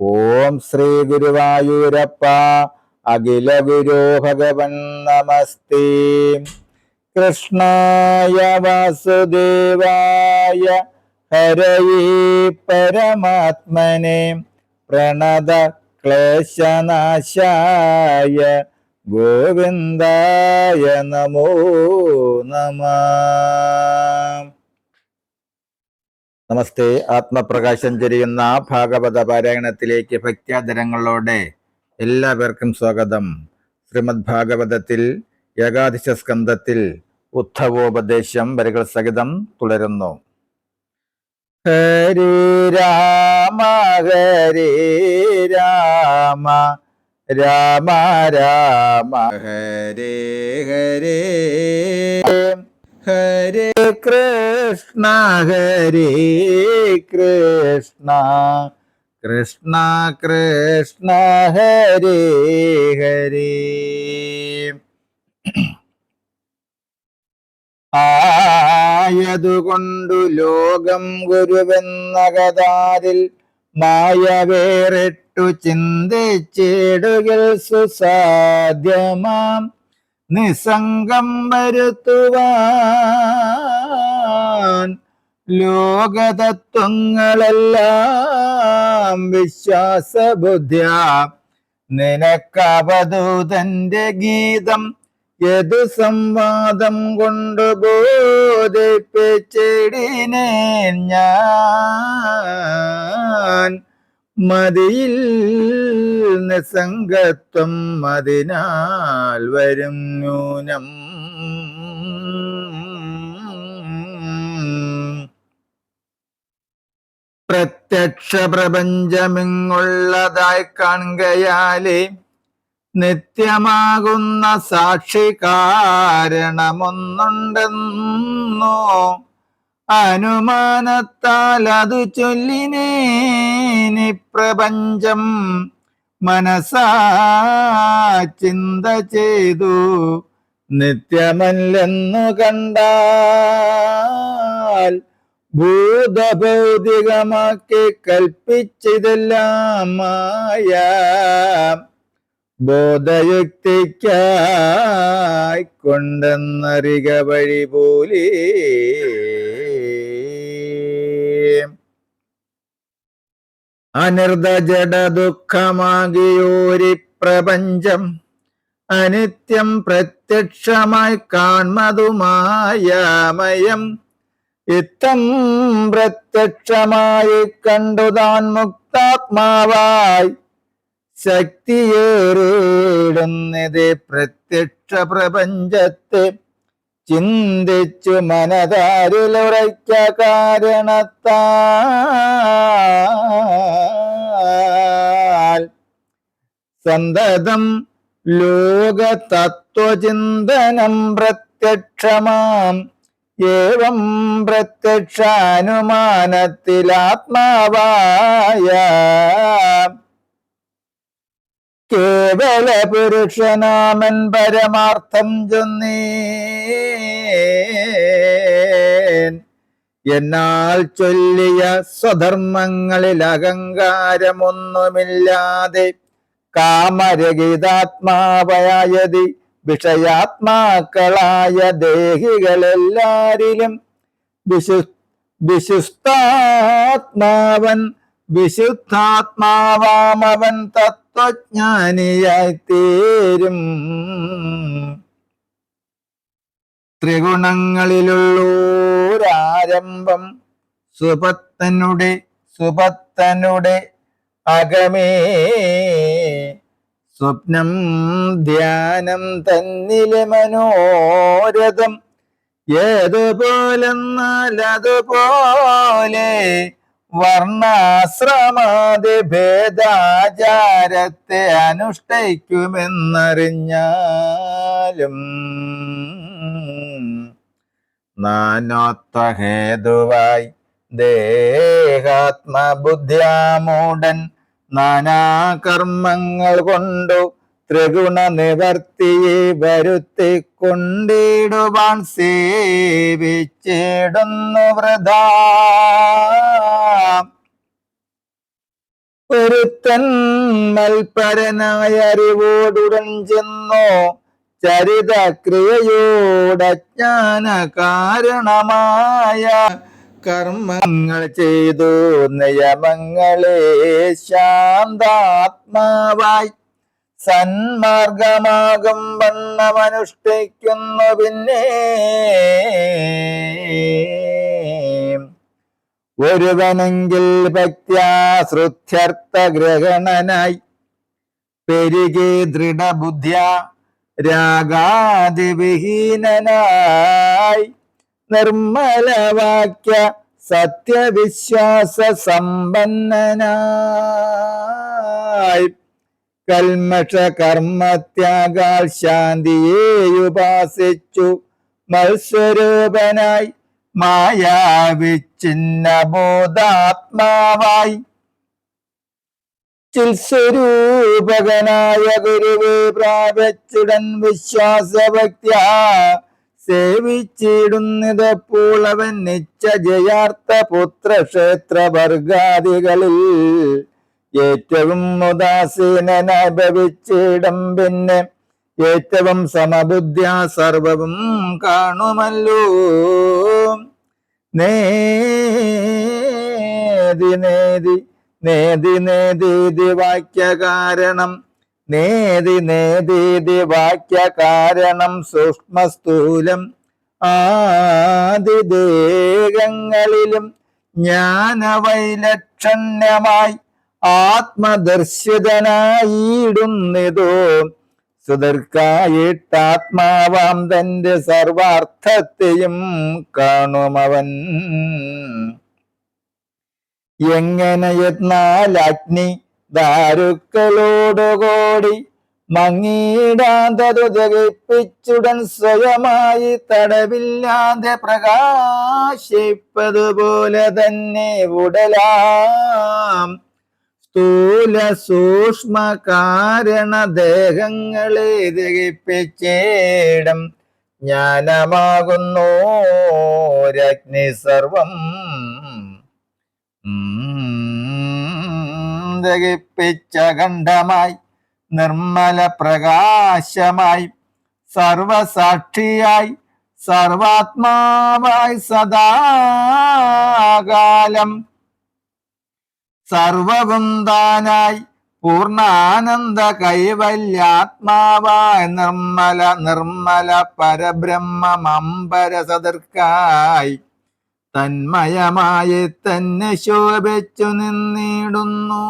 ഓം ശ്രീ ഗുരുവായൂരപ്പ. അഖില ഗുരു നമസ്തേ. കൃഷ്ണായ വാസുദേവായ ഹരയേ പരമാത്മനെ. പ്രണത ക്ലേശനാശായ ഗോവിന്ദായ നമോ നമ. നമസ്തേ. ആത്മപ്രകാശം ചൊരിയുന്ന ഭാഗവത പാരായണത്തിലേക്ക് ഭക്ത്യാദരങ്ങളോടെ എല്ലാവർക്കും സ്വാഗതം. ശ്രീമദ് ഭാഗവതത്തിൽ ഏകാദശ സ്കന്ധത്തിൽ ഉദ്ധവോപദേശം വരികൾ സഹിതം തുടരുന്നു. ഹരി രാമ ഹരി രാമ രാമ രാമ. ഹരേ ഹരേ ഹരേ കൃഷ്ണ ഹരേ കൃഷ്ണ. കൃഷ്ണ കൃഷ്ണ ഹരേ ഹരേ. ആയതുകൊണ്ടു ലോകം ഗുരുവെന്ന കഥാരിൽ മായ വേറിട്ടു ചിന്തിച്ചിടുകിൽ സുസാധ്യമാം. നിസംഗം വരുത്തുവാൻ ലോകതത്വങ്ങളെല്ലാം വിശ്വാസബുദ്ധ്യ. നിനക്കവധൂതന്റെ ഗീതം യതു സംവാദം കൊണ്ട് ബോധിപ്പിച്ചിടിനേ ഞാൻ. മതിയിൽ നിസംഗത്വം മതിനാൽ വരും ന്യൂനം പ്രത്യക്ഷ പ്രപഞ്ചമിങ്ങുള്ളതായി കാണുകയാലേ നിത്യമാകുന്ന സാക്ഷി കാരണമൊന്നുണ്ടെന്നോ? അനുമാനത്താൽ അത് ചൊല്ലിനേനി പ്രപഞ്ചം മനസാ ചിന്ത ചെയ്തു. നിത്യമല്ലെന്നു കണ്ടാൽ ഭൂതഭൗതികമാക്കി കൽപ്പിച്ചതെല്ലാം മായ ബോധയുക്തിക്കായി കൊണ്ടെന്നറിക വഴി പോലെ അനിർദ ജഡ ദുഃഖമാകിയോരി പ്രപഞ്ചം അനിത്യം പ്രത്യക്ഷമായി കാൺമതുമായമയം. ഇത്തം പ്രത്യക്ഷമായി കണ്ടുതാൻ മുക്താത്മാവായി ശക്തിയേറിയിടുന്നത് പ്രത്യക്ഷ പ്രപഞ്ചത്തെ. ചിന്തിച്ചു മനതാരിലുറയ്ക്ക കാരണത്താൽ. സന്തതം ലോകതത്വചിന്തനം പ്രത്യക്ഷമാം. ഏവം പ്രത്യക്ഷാനുമാനത്തിലാത്മാവായ കേവല പുരുഷനാമൻ പരമാർത്ഥം ചൊന്നീ. എന്നാൽ ചൊല്ലിയ സ്വധർമ്മങ്ങളിൽ അഹങ്കാരമൊന്നുമില്ലാതെ കാമരഹിതാത്മാവായതി വിഷയാത്മാക്കളായ ദേഹികളെല്ലാരിലും വിശു വിശുദ്ധാത്മാവൻ വിശുദ്ധാത്മാവാമവൻ തത്വജ്ഞാനിയായി തീരും ത്രിഗുണങ്ങളിലുള്ളൂരാരംഭം സുപത്തനുടെ സുപത്തനുടെ അകമേ. സ്വപ്നം ധ്യാനം തന്നിലെ മനോരഥം ഏതുപോലെന്നാൽ അതുപോലെ വർണാശ്രമാതി ഭേദാചാരത്തെ അനുഷ്ഠിക്കുമെന്നറിഞ്ഞാലും നാനാത്വഹേതുവായി ദേഹാത്മബുദ്ധ്യാമൂടൻ നാനാകർമ്മങ്ങൾ കൊണ്ടു ത്രിഗുണ നിവർത്തിയെ വരുത്തിക്കൊണ്ടിടുവാൻ സേവിച്ചിടുന്നു വൃത ഒരുത്തൻ മൽപരനായ അറിവോടുടൻ ചെന്നോ ചരിതക്രിയയോടജ്ഞാന കാരണമായ കർമ്മങ്ങൾ ചെയ്തു നിയമങ്ങളെ ശാന്താത്മാവായി സന്മാർഗമാകും വണ്ണമനുഷ്ഠിക്കുന്നു പിന്നെ. ഒരുവനെങ്കിൽ ഭക്യാശ്രുത്യർത്ഥ ഗ്രഹണനായി പെരുകെ ദൃഢബുദ്ധ്യ രാഗാതിവിഹീനനായി നിർമ്മലവാക്യ സത്യവിശ്വാസ സമ്പന്നനായി. കൽമഷ കർമ്മത്യാഗാൽ ശാന്തിയെ ഉപാസിച്ചു മത്സ്വരൂപനായി മായാവിച്ചിന്നബോധാത്മാവായി ചിൽസ്വരൂപകനായ ഗുരുവെ പ്രാപിച്ചുടൻ വിശ്വാസഭക്തിയ സേവിച്ചിടുന്നതപ്പോൾ അവൻ നിച്ച ജയാർത്ഥ പുത്രക്ഷേത്ര വർഗാദികളിൽ ഏറ്റവും ഉദാസീനനായി ഭവിച്ചിടം പിന്നെ ഏറ്റവും സമബുദ്ധ്യ സർവവും കാണുമല്ലോ. നേതി നേതി നേതി നേതീതി വാക്യ കാരണം. നേതി നേതീതി വാക്യ കാരണം സൂക്ഷ്മസ്ഥൂലം ആദിദേഹങ്ങളിലും ജ്ഞാനവൈലക്ഷണ്യമായി ആത്മദർശിതനായിടുന്നതോ. സുതർക്കായിട്ടാത്മാവാം തന്റെ സർവാർത്ഥത്തെയും കാണുമവൻ. എങ്ങനെ യത്നാൽ അഗ്നി ദാരുക്കളോടുകൂടി ദഹിപ്പിച്ചുടൻ സ്വയമായി തടവില്ലാതെ പ്രകാശിപ്പതുപോലെ തന്നെ ഉടലാം. സ്ഥൂല സൂക്ഷ്മ കാരണ ദേഹങ്ങളെ ദഹിപ്പിച്ചേടം. ജ്ഞാനമാകുന്നു രജ്ഞി സർവം. ദഹിപ്പിച്ച ഖണ്ഡമായി നിർമ്മല പ്രകാശമായി സർവസാക്ഷിയായി സർവാത്മാവായി സദാകാലം. സർവവും പൂർണാനന്ദ കൈവല്യാത്മാവായ നിർമ്മല നിർമ്മല പരബ്രഹ്മമമ്പര സദർക്കായി തന്മയമായി തന്നെ ശോഭിച്ചു നിന്നിടുന്നു.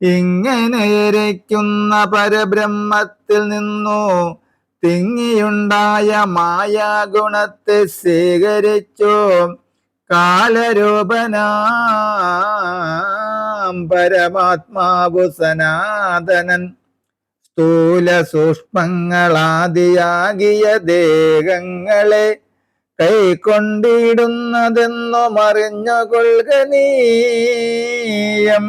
ഇങ്ങനെ ഇരയ്ക്കുന്ന പരബ്രഹ്മത്തിൽ നിന്നു തിങ്ങിയുണ്ടായ മായാഗുണത്തെ സ്വീകരിച്ചു കാലരൂപനാം പരമാത്മാവു സനാതനൻ. സ്ഥൂല സൂക്ഷ്മങ്ങളാദിയാകിയ ദേഹങ്ങളെ കൈക്കൊണ്ടിടുന്നതെന്നു മറിഞ്ഞുകൊള്ളുക നീയം.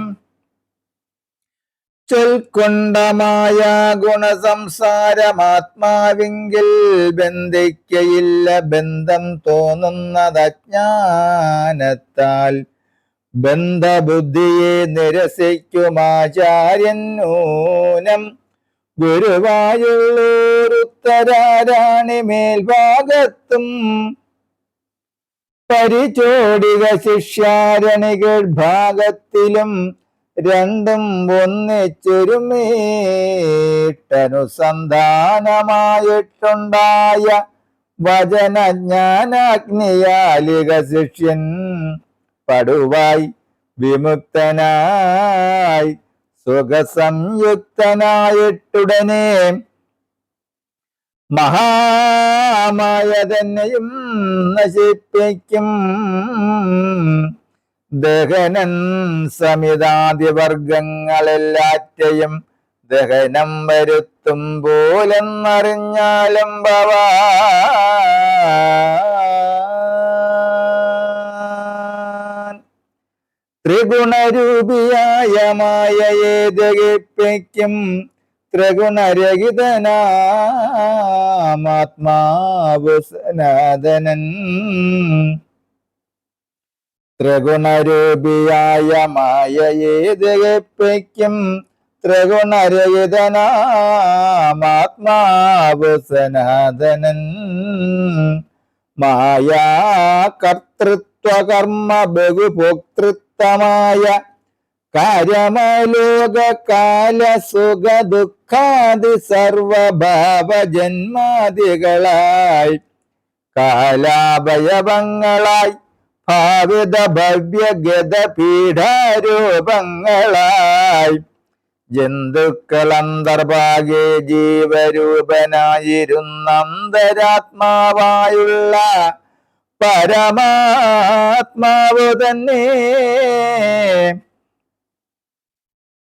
ചൊൽക്കൊണ്ടമായ ഗുണസംസാരമാത്മാവിങ്കിൽ ബന്ധിക്കയില്ല ബന്ധം തോന്നുന്നത് അജ്ഞാനത്താൽ ബന്ധബുദ്ധിയെ നിരസിക്കുമാചാര്യൻ നൂനം ഗുരുവായുള്ളൂരുത്തരാരാണി മേൽഭാഗത്തും. പരിചോടിക ശിഷ്യാരണികൾ ഭാഗത്തിലും രണ്ടും ഒന്നിച്ചൊരുമേട്ടനുസന്ധാനമായിട്ടുണ്ടായ വചനജ്ഞാനാഗ്നിയാലിക ശിഷ്യൻ പടുവായി വിമുക്തനായി സുഖസംയുക്തനായിട്ടുടനെ മഹാമായ തന്നെയും നശിപ്പിക്കും. ദഹനൻ സമിതാദിവർഗങ്ങളെല്ലാറ്റയും ദഹനം വരുത്തും പോലെന്നറിഞ്ഞാലും ഭവ. ത്രിഗുണരൂപിയായ മായയെ ദഹിപ്പിക്കും ത്രിഗുണരഹിതനാമാത്മാവ് സനാതനൻ ത്രിഗുണരൂപിയായ മായയെ ദഹിപ്പിക്കും ത്രിഗുണരഹിതനാമാത്മാവ് സനാതനൻ. മായാ കർത്തൃത്വകർമ്മ ബഹുഭോക്തൃത്വമായ കാര്യമലോകാല സുഖ ദുഃഖാദി സർവഭാവ ജന്മാദികളായി കാലാഭയവങ്ങളായി ഭാവിത ഭവ്യഗത പീഠാരൂപങ്ങളായി ജന്തുക്കളന്തർഭാഗെ ജീവരൂപനായിരുന്ന അന്തരാത്മാവായുള്ള പരമാത്മാവ് തന്നെ.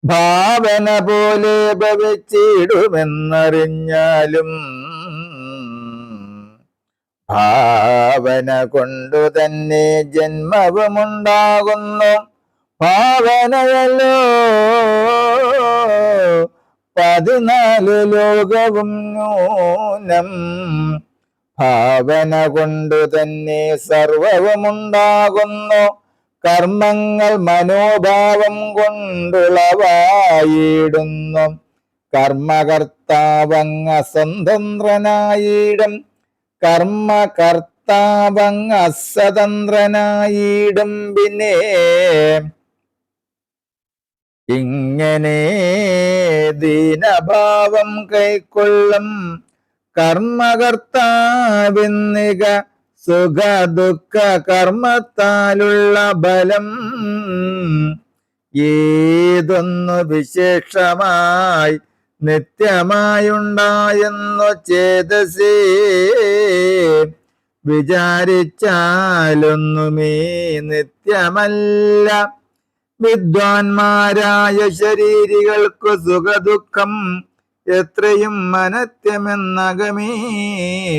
ഭാവന പോലെ ഭവിച്ചിടുമെന്നറിഞ്ഞാലും ഭാവന കൊണ്ടു തന്നെ ജന്മവുമുണ്ടാകുന്നു. ഭാവനയല്ലോ. പതിനാല് ലോകവും നൂനം ഭാവന കൊണ്ടു തന്നെ സർവവുമുണ്ടാകുന്നു. കർമ്മങ്ങൾ മനോഭാവം കൊണ്ടുളവായിടുന്നു കർമ്മകർത്താവങ്ങ സ്വതന്ത്രനായിടും. കർമ്മകർത്താവങ്ങ അസ്വതന്ത്രനായിടും പിന്നെ ഇങ്ങനെ ദീനഭാവം കൈക്കൊള്ളും കർമ്മകർത്താവിന്നിക സുഖ ദുഃഖ കർമ്മത്താലുള്ള ബലം. ഏതൊന്നു വിശേഷമായി നിത്യമായുണ്ടായെന്നു ചേതസേ. വിചാരിച്ചാലൊന്നുമേ നിത്യമല്ല. വിദ്വാൻമാരായ ശരീരികൾക്കു സുഖദുഃഖം എത്രയും മനത്യമെന്നകമേ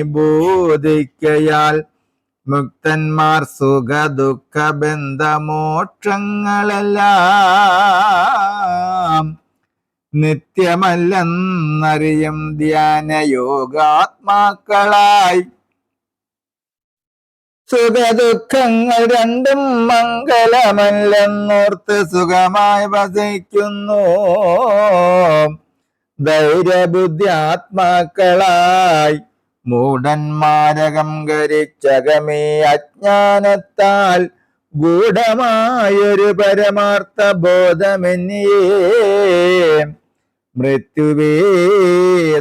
ബോധിക്കയാൽ മുക്തന്മാർ സുഖ ദുഃഖ ബന്ധമോക്ഷങ്ങളെല്ലാം നിത്യമല്ലെന്നറിയും ധ്യാന യോഗാത്മാക്കളായി സുഖദുഃഖങ്ങൾ രണ്ടും മംഗലമല്ലെന്നോർത്ത് സുഖമായി വസിക്കുന്നു. ധൈര്യബുദ്ധി ആത്മാക്കളായി മൂഢന്മാരകം കരിച്ചകമേ അജ്ഞാനത്താൽ ഗൂഢമായൊരു പരമാർത്ഥ ബോധമെന്നിയേ മൃത്യുവേ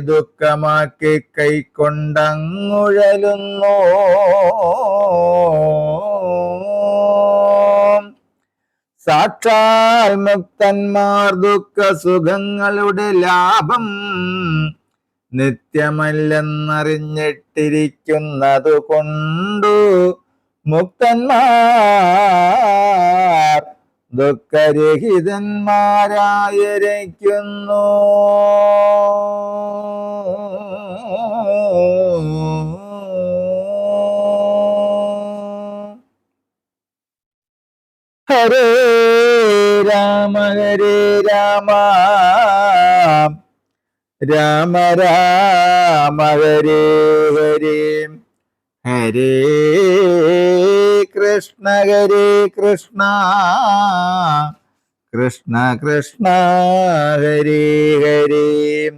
ദുഃഖമാക്കി കൈക്കൊണ്ടങ്ങുഴലുന്നു. സാക്ഷാൽ മുക്തന്മാർ ദുഃഖ സുഖങ്ങളുടെ ലാഭം നിത്യമല്ലെന്നറിഞ്ഞിട്ടിരിക്കുന്നതു കൊണ്ടു മുക്തന്മാർ ദുഃഖരഹിതന്മാരായിരിക്കുന്നു ഹരേ രാമ ഹരേ രാമ. രാമ രാമ ഹരേ ഹരേ. ഹരേ കൃഷ്ണ ഹരേ കൃഷ്ണ. കൃഷ്ണ കൃഷ്ണ ഹരേ ഹരേ.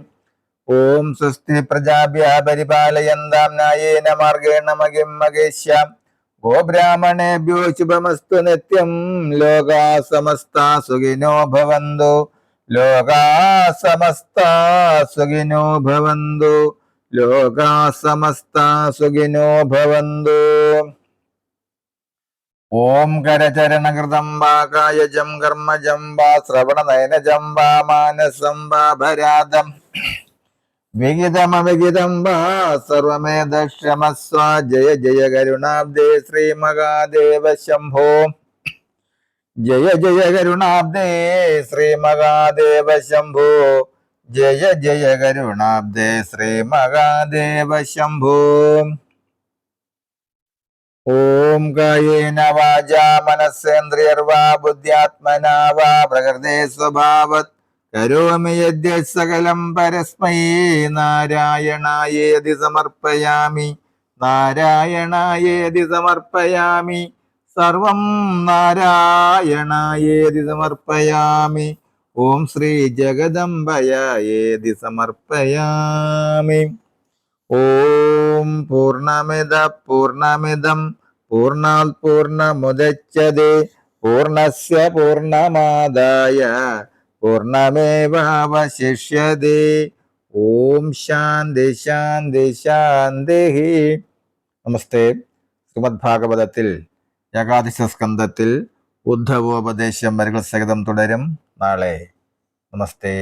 ഓം സ്വസ്തി പ്രജാഭ്യ പരിപാലയന്താം നായേന മാർഗേണ മകിം മകേശ്യാം ഗോബ്രാഹ്മണേഭ്യോ ശുഭമസ്തു നിത്യം. ലോകാ സമസ്ത സുഖിനോ ഭവന്തു. ലോകാ സമസ്ത സുഖിനോ ഭവന്തു. ലോകാ ഭവന്തു. ഓം കരചരണകൃതം വാ കർമ്മജം വാ ശ്രവണനയനജം വാ മാനസം വാ ഭരാതം. വിഹിതമവിഹിതം വാ സർവമേധക്ഷമസ്വ. ജയ ജയ കരുണാബ്ദേ ശ്രീ മഹാദേവ ശംഭോ. ജയ ജയ കരുണാബ്ദേ ശ്രീ മഹാദേവ ശംഭോ. ജയ ജയ കരുണാബ്ദേ ശ്രീ മഹാദേവ ശംഭൂ. ഓം കായേന വാചാ മനസ്സേന്ദ്രിയർവാ ബുദ്ധ്യാത്മനാ വാ പ്രകൃതേ സ്വഭാവത്. കരോമി യദ്യ സകലം പരസ്മൈ നാരായണായേതി സമർപ്പയാമി. നാരായണായേതി സമർപ്പയാമി. സർവം നാരായണായേതി സമർപ്പയാമി. ഓം ശ്രീ ജഗദംബയേതി സമർപ്പയാമി ഓം പൂർണമിത പൂർണമിതം പൂർണാൽ പൂർണമുദച്ചതി പൂർണസ് പൂർണമാദായ പൂർണമേവശിഷ്യതി ഓം ശാന്തി ശാന്തി ശാന്തി. നമസ്തേ. ശ്രീമദ് ഭാഗവതത്തിൽ ഏകാദശ സ്കന്ധത്തിൽ ഉദ്ധവോപദേശം വരികൾ സഹിതം തുടരും. നാളെ. നമസ്തേ.